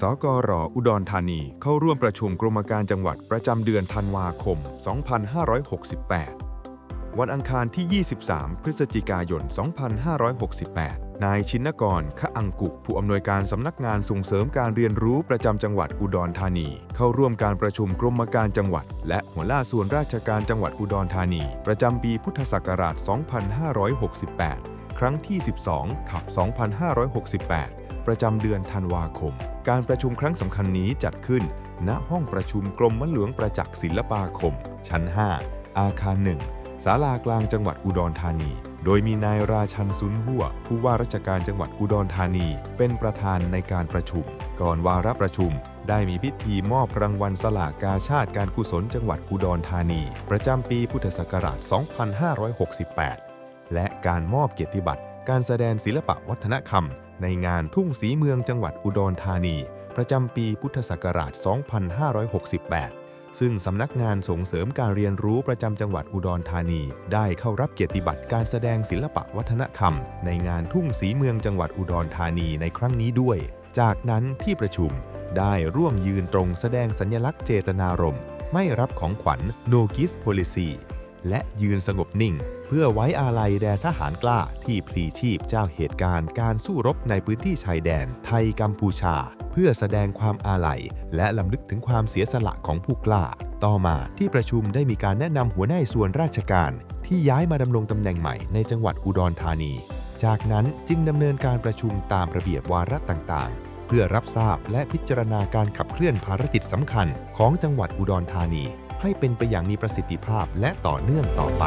สกรอุดรธานี เข้าร่วมประชุมกรมการจังหวัดประจำเดือนธันวาคม 2568 วันอังคารที่ 23 พฤศจิกายน 2568 นายชินกรขอังกุ ผู้อำนวยการสำนักงานส่งเสริมการเรียนรู้ประจำจังหวัดอุดรธานี เข้าร่วมการประชุมกรมการจังหวัด และหัวหน้าส่วนราชการจังหวัดอุดรธานี ประจำปีพุทธศักราช 2568 ครั้งที่ 12ทับ 2568 ประจำเดือนธันวาคม การประชุมครั้งสำคัญนี้จัดขึ้น ณห้องประชุมกรมมะหลวงประจักษ์ศิลปาคม ชั้น 5 อาคาร1ศาลากลางจังหวัดอุดรธานี โดยมีนายราชันซุนหัวผู้ว่าราชการจังหวัดอุดรธานี เป็นประธานในการประชุม ก่อนวาระประชุม ได้มีพิธีมอบรางวัลสลากกาชาติการกุศลจังหวัดอุดรธานี ประจำปีพุทธศักราช 2568 และการมอบเกียรติบัตร การแสดงศิลปะวัฒนธรรม ในงานทุ่งสีเมืองจังหวัดอุดรธานี ประจำปีพุทธศักราช 2568 ซึ่งสำนักงานส่งเสริมการเรียนรู้ประจำจังหวัดอุดรธานี ได้เข้ารับเกียรติบัตรการแสดงศิลปะวัฒนธรรม ในงานทุ่งสีเมืองจังหวัดอุดรธานีในครั้งนี้ด้วย จากนั้นที่ประชุมได้ร่วมยืนตรงแสดงสัญลักษณ์เจตนารมณ์ ไม่รับของขวัญ No Kiss Policy และยืนสงบนิ่ง เพื่อไว้อาลัยแด่ทหารกล้าที่พลีชีพเจ้าเหตุการณ์การสู้รบในพื้นที่ชายแดนไทยกัมพูชา เพื่อแสดงความอาลัย และลำลึกถึงความเสียสละของผู้กล้า ต่อมาที่ประชุมได้มีการแนะนำหัวหน้าส่วนราชการ ที่ย้ายมาดำรงตำแหน่งใหม่ในจังหวัดอุดรธานี จากนั้นจึงดำเนินการประชุมตามระเบียบวาระต่างๆ เพื่อรับทราบและพิจารณาการขับเคลื่อนภารกิจสำคัญของจังหวัดอุดรธานี ให้เป็นไปอย่างมีประสิทธิภาพและต่อเนื่องต่อไป